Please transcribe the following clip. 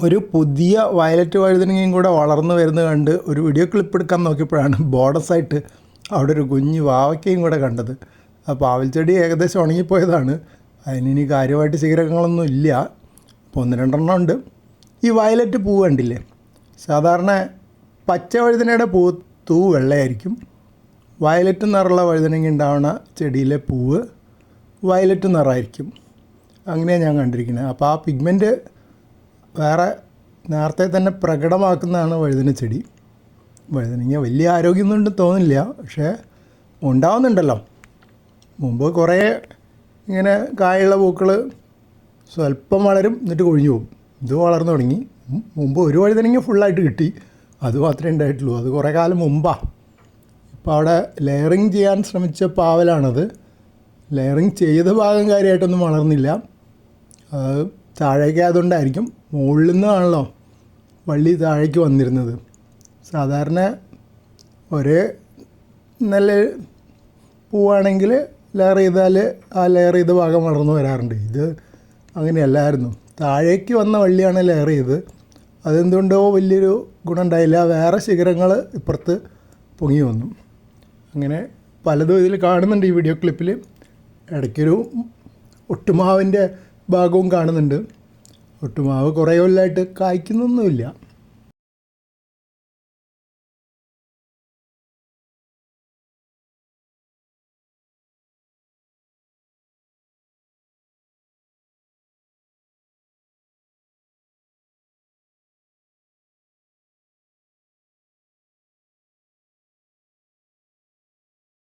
ഒരു പുതിയ വയലറ്റ് വഴുതനങ്ങയും കൂടെ വളർന്നു വരുന്നത് കണ്ട് ഒരു വീഡിയോ ക്ലിപ്പ് എടുക്കാൻ നോക്കിയപ്പോഴാണ് ബോർഡസായിട്ട് അവിടെ ഒരു കുഞ്ഞ് വാവയ്ക്കയും കൂടെ കണ്ടത്. ആ പാവൽ ചെടി ഏകദേശം ഉണങ്ങിപ്പോയതാണ്. അതിനി കാര്യമായിട്ട് ശിഖരങ്ങളൊന്നും ഇല്ല. അപ്പോൾ ഒന്ന് രണ്ടെണ്ണം ഉണ്ട്. ഈ വയലറ്റ് പൂവ് കണ്ടില്ലേ? സാധാരണ പച്ച വഴുതനയുടെ പൂ തൂ വെള്ളയായിരിക്കും. വയലറ്റ് നിറമുള്ള വഴുതനങ്ങ ഉണ്ടാവുന്ന ചെടിയിലെ പൂവ് വയലറ്റ് നിറമായിരിക്കും. അങ്ങനെയാണ് ഞാൻ കണ്ടിരിക്കുന്നത്. അപ്പോൾ ആ പിഗ്മെന്റ് വേറെ നേരത്തെ തന്നെ പ്രകടമാക്കുന്നതാണ് വഴുതന ചെടി. വഴുതനങ്ങ വലിയ ആരോഗ്യമൊന്നും തോന്നില്ല പക്ഷേ ഉണ്ടാവുന്നുണ്ടല്ലോ. മുമ്പ് കുറേ ഇങ്ങനെ കായുള്ള പൂക്കൾ സ്വല്പം വളരും എന്നിട്ട് കൊഴിഞ്ഞു പോകും. ഇത് വളർന്നു തുടങ്ങി. മുമ്പ് ഒരു വഴുതനങ്ങ ഫുള്ളായിട്ട് കിട്ടി. അത് മാത്രമേ ഉണ്ടായിട്ടുള്ളൂ. അത് കുറേ കാലം മുമ്പാണ് ഇപ്പോൾ അവിടെ ലെയറിങ് ചെയ്യാൻ ശ്രമിച്ച പാവലാണത്. ലെയറിങ് ചെയ്ത ഭാഗം കാര്യമായിട്ടൊന്നും വളർന്നില്ല. താഴേക്കായതുകൊണ്ടായിരിക്കും മുകളിൽ നിന്നാണല്ലോ വള്ളി താഴേക്ക് വന്നിരുന്നത്. സാധാരണ ഒരേ നല്ല പൂവാണെങ്കിൽ ലെയർ ചെയ്താൽ ആ ലെയർ ചെയ്ത ഭാഗം വളർന്നു വരാറുണ്ട്. ഇത് അങ്ങനെയല്ലായിരുന്നു. താഴേക്ക് വന്ന വള്ളിയാണ് ലെയർ ചെയ്ത്. അതെന്തുകൊണ്ടോ വലിയൊരു ഗുണം ഉണ്ടായില്ല. വേറെ ശിഖരങ്ങൾ ഇപ്പുറത്ത് പൊങ്ങി വന്നു. അങ്ങനെ പലതും ഇതിൽ കാണുന്നുണ്ട് ഈ വീഡിയോ ക്ലിപ്പിൽ ഇടയ്ക്കൊരു ഒട്ടുമാവിന്റെ ഭാഗവും കാണുന്നുണ്ട്. ഒട്ടുമാവ് കുറേ കൊല്ലമായിട്ട് കായ്ക്കുന്നൊന്നുമില്ല.